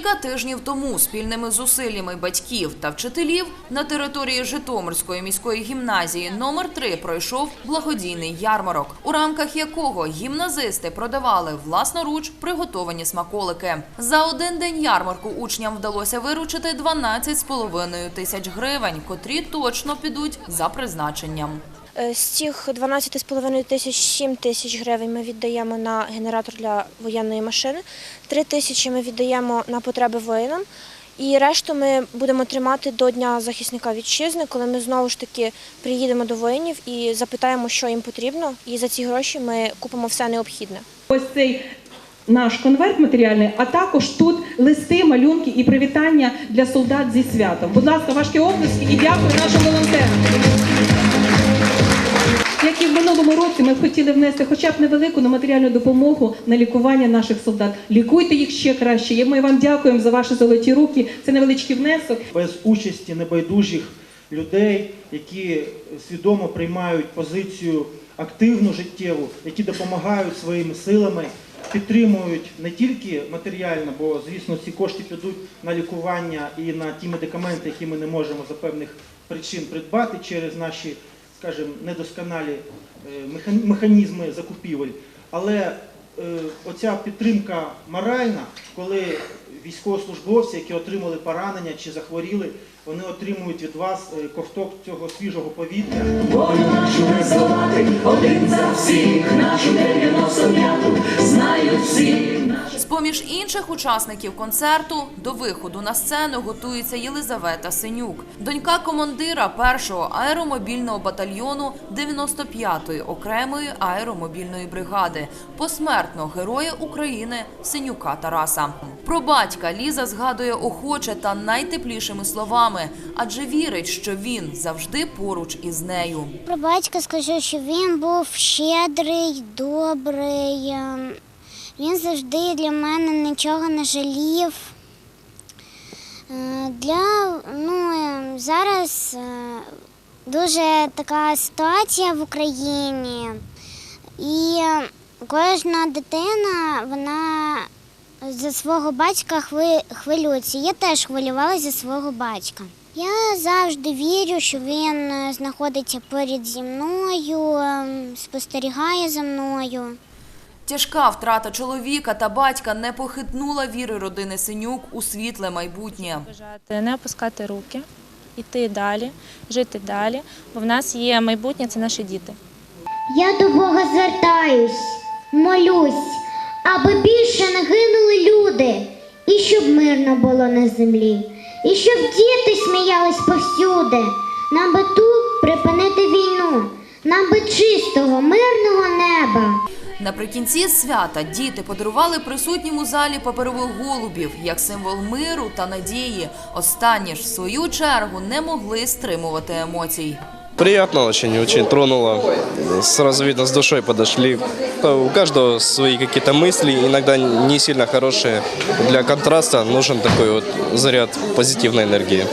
Кілька тижнів тому спільними зусиллями батьків та вчителів на території Житомирської міської гімназії номер 3 пройшов благодійний ярмарок, у рамках якого гімназисти продавали власноруч приготовані смаколики. За один день ярмарку учням вдалося виручити 12,5 тисяч гривень, котрі точно підуть за призначенням. Е, З цих 12,5 тисяч 7 тисяч гривень ми віддаємо на генератор для воєнної машини, 3 тисячі ми віддаємо на потреби воїнам. І решту ми будемо тримати до Дня захисника вітчизни, коли ми знову ж таки приїдемо до воїнів і запитаємо, що їм потрібно. І за ці гроші ми купимо все необхідне. Ось цей наш конверт матеріальний, а також тут листи, малюнки і привітання для солдат зі святом. Будь ласка, важкі оплески і дякую нашим волонтерам. Як і в минулому році, ми б хотіли внести хоча б невелику на матеріальну допомогу на лікування наших солдат. Лікуйте їх ще краще. Ми вам дякуємо за ваші золоті руки. Це невеличкий внесок. без участі небайдужих людей, які свідомо приймають позицію активну життєву, які допомагають своїми силами, підтримують не тільки матеріально, бо звісно ці кошти підуть на лікування і на ті медикаменти, які ми не можемо за певних причин придбати через наші, скажімо, недосконалі е, механізми закупівель. Але е, оця підтримка моральна, коли військовослужбовці, які отримали поранення чи захворіли, вони отримують від вас е, ковток цього свіжого повітря. Бою нашу не здолати, один за всіх, нашу З-поміж інших учасників концерту до виходу на сцену готується Єлизавета Синюк, донька командира першого аеромобільного батальйону 95-ї окремої аеромобільної бригади, посмертно героя України Синюка Тараса. Про батька Ліза згадує охоче та найтеплішими словами, адже вірить, що він завжди поруч із нею. Про батька скажу, що він був щедрий, добрий. Він завжди для мене нічого не жалів. Е, Для, ну, е, зараз е, дуже така ситуація в Україні, і кожна дитина, вона за свого батька хвилюється. Я теж хвилювалася за свого батька. Я завжди вірю, що він знаходиться поряд зі мною, ем, спостерігає за мною. Тяжка втрата чоловіка та батька не похитнула віри родини Синюк у світле майбутнє. Бажати не опускати руки, йти далі, жити далі, бо в нас є майбутнє, це наші діти. Я до Бога звертаюсь, молюсь, аби більше не гинули люди, і щоб мирно було на землі, і щоб діти сміялись повсюди. Нам би тут припинити війну, нам би чистого, мирного. Наприкінці свята діти подарували присутнім у залі паперових голубів як символ миру та надії. Останні ж в свою чергу не могли стримувати емоцій. Приятно очень, очень тронуло. Сразу видно, с душой подошли. У каждого свои какие-то мысли, не сильно хорошие. Для контраста нужен такой вот заряд позитивной энергии.